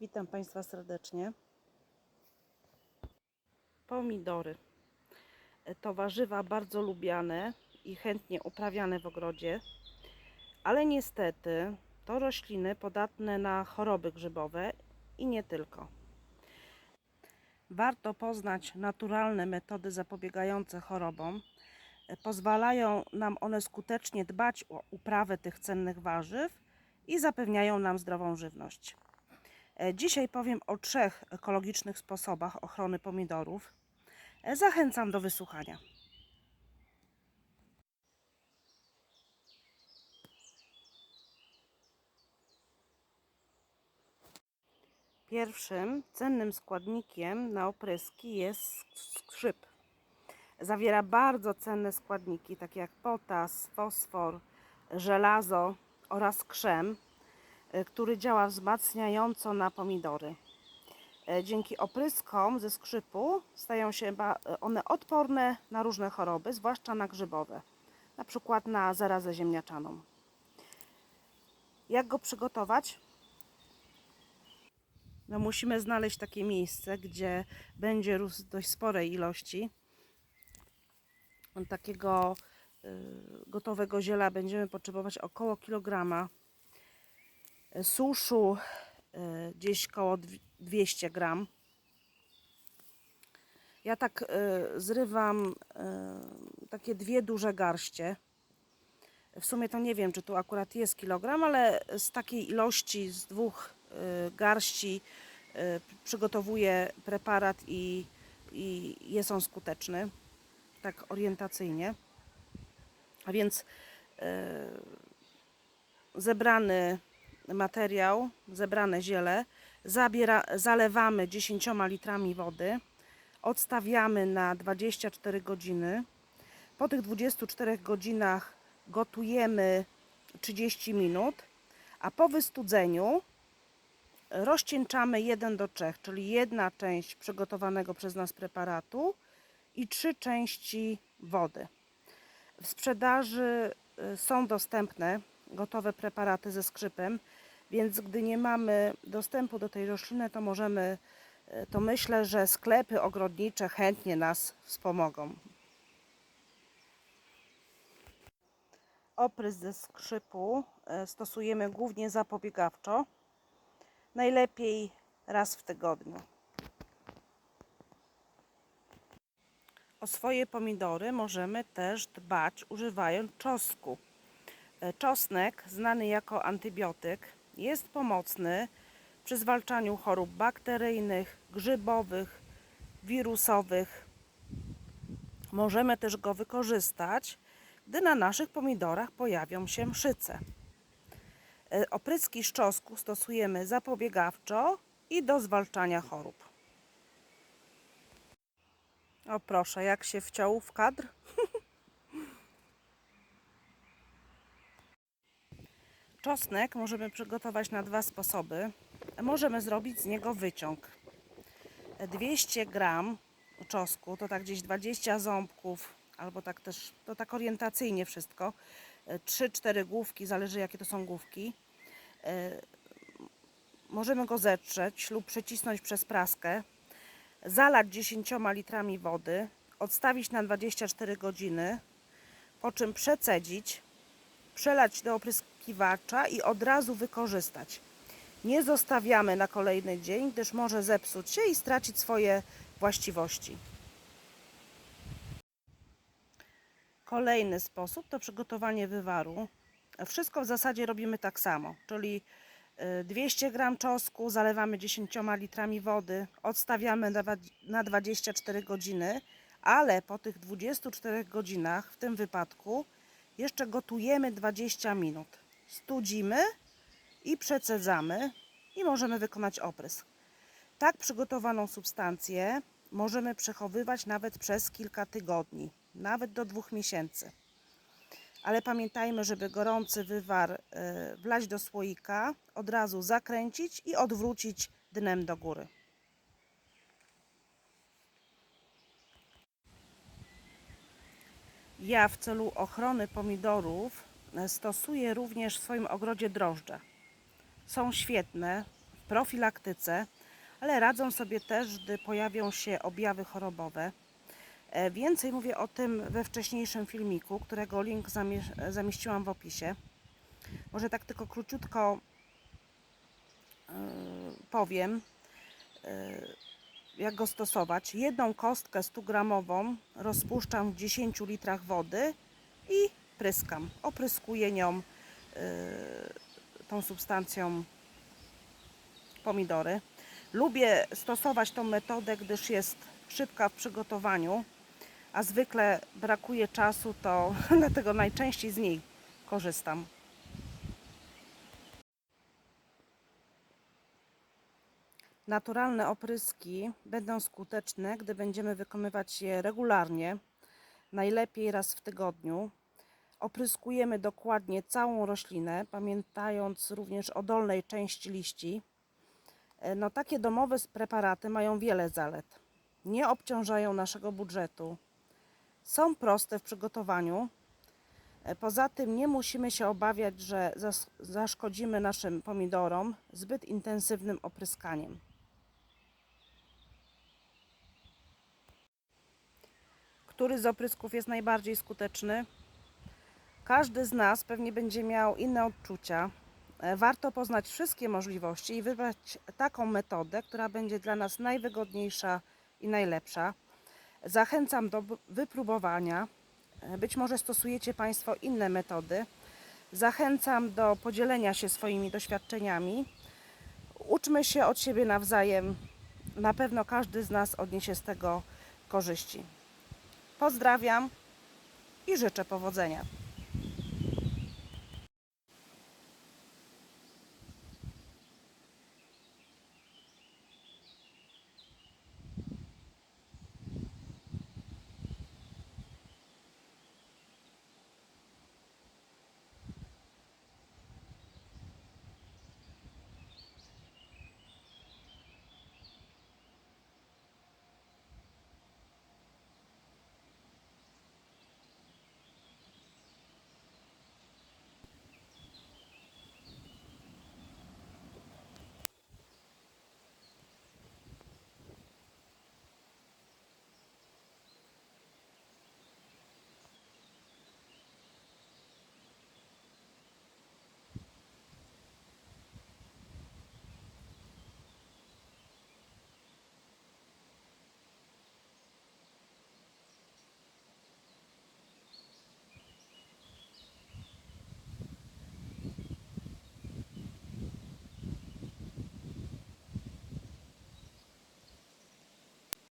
Witam Państwa serdecznie. Pomidory to warzywa bardzo lubiane i chętnie uprawiane w ogrodzie, ale niestety to rośliny podatne na choroby grzybowe i nie tylko. Warto poznać naturalne metody zapobiegające chorobom. Pozwalają nam one skutecznie dbać o uprawę tych cennych warzyw i zapewniają nam zdrową żywność. E, Dzisiaj powiem o trzech ekologicznych sposobach ochrony pomidorów. E, Zachęcam do wysłuchania. Pierwszym cennym składnikiem na opryski jest skrzyp. Zawiera bardzo cenne składniki, takie jak potas, fosfor, żelazo oraz krzem, który działa wzmacniająco na pomidory. E, Dzięki opryskom ze skrzypu stają się ba- one odporne na różne choroby, zwłaszcza na grzybowe, na przykład na zarazę ziemniaczaną. Jak go przygotować? No musimy znaleźć takie miejsce, gdzie będzie rósł dość sporej ilości takiego gotowego ziela będziemy potrzebować około kilograma. Suszu y, gdzieś koło dw- 200 gram. Ja tak y, zrywam y, takie dwie duże garście. W sumie to nie wiem, czy tu akurat jest kilogram, ale z takiej ilości, z dwóch garści przygotowuję preparat i, i jest on skuteczny tak orientacyjnie. A więc e, zebrany materiał, zebrane ziele zabiera, zalewamy 10 litrami wody, odstawiamy na 24 godziny. Po tych 24 godzinach gotujemy 30 minut, a po wystudzeniu rozcieńczamy 1 do 3, czyli jedna część przygotowanego przez nas preparatu i trzy części wody. W sprzedaży y, są dostępne gotowe preparaty ze skrzypem, więc gdy nie mamy dostępu do tej rośliny, to możemy, y, to myślę, że sklepy ogrodnicze chętnie nas wspomogą. Oprys ze skrzypu y, stosujemy głównie zapobiegawczo, najlepiej raz w tygodniu. O swoje pomidory możemy też dbać używając czosnku. E, Czosnek, znany jako antybiotyk, jest pomocny przy zwalczaniu chorób bakteryjnych, grzybowych, wirusowych. Możemy też go wykorzystać, gdy na naszych pomidorach pojawią się mszyce. E, Opryski z czosnku stosujemy zapobiegawczo i do zwalczania chorób. O proszę, jak się wciął w kadr. Czosnek możemy przygotować na dwa sposoby. Możemy zrobić z niego wyciąg. 200 gram czosnku to tak gdzieś 20 ząbków, albo tak też, to tak orientacyjnie wszystko. 3-4 główki, zależy jakie to są główki. Możemy go zetrzeć lub przecisnąć przez praskę zalać 10 litrami wody, odstawić na 24 godziny, po czym przecedzić, przelać do opryskiwacza i od razu wykorzystać. Nie zostawiamy na kolejny dzień, gdyż może zepsuć się i stracić swoje właściwości. Kolejny sposób to przygotowanie wywaru. Wszystko w zasadzie robimy tak samo, czyli y, 200 gram czosnku zalewamy 10 litrami wody, odstawiamy na 24 godziny, ale po tych 24 godzinach w tym wypadku jeszcze gotujemy 20 minut. Studzimy i przecedzamy i możemy wykonać oprysk. Tak przygotowaną substancję możemy przechowywać nawet przez kilka tygodni, nawet do dwóch miesięcy. Ale pamiętajmy, żeby gorący wywar y, wlać do słoika, od razu zakręcić i odwrócić dnem do góry. Ja w celu ochrony pomidorów e, stosuję również w swoim ogrodzie drożdże. Są świetne, profilaktyce, ale radzą sobie też, gdy pojawią się objawy chorobowe. E, Więcej mówię o tym we wcześniejszym filmiku, którego link zamie- zamieściłam w opisie. Może tak tylko króciutko e, powiem, jak go stosować. Jedną kostkę 100 gramową rozpuszczam w 10 litrach wody i pryskam. Opryskuję nią e, tą substancją pomidory. Lubię stosować tą metodę, gdyż jest szybka w przygotowaniu, a zwykle brakuje czasu, to dlatego najczęściej z niej korzystam. Naturalne opryski będą skuteczne, gdy będziemy wykonywać je regularnie, najlepiej raz w tygodniu. Opryskujemy dokładnie całą roślinę, pamiętając również o dolnej części liści. E, No, takie domowe preparaty mają wiele zalet. Nie obciążają naszego budżetu. Są proste w przygotowaniu. E, Poza tym nie musimy się obawiać, że zas- zaszkodzimy naszym pomidorom zbyt intensywnym opryskaniem. Który z oprysków jest najbardziej skuteczny? Każdy z nas pewnie będzie miał inne odczucia. E, Warto poznać wszystkie możliwości i wybrać taką metodę, która będzie dla nas najwygodniejsza i najlepsza. Zachęcam do wypróbowania. E, Być może stosujecie Państwo inne metody. Zachęcam do podzielenia się swoimi doświadczeniami. Uczmy się od siebie nawzajem. Na pewno każdy z nas odniesie z tego korzyści. Pozdrawiam i życzę powodzenia.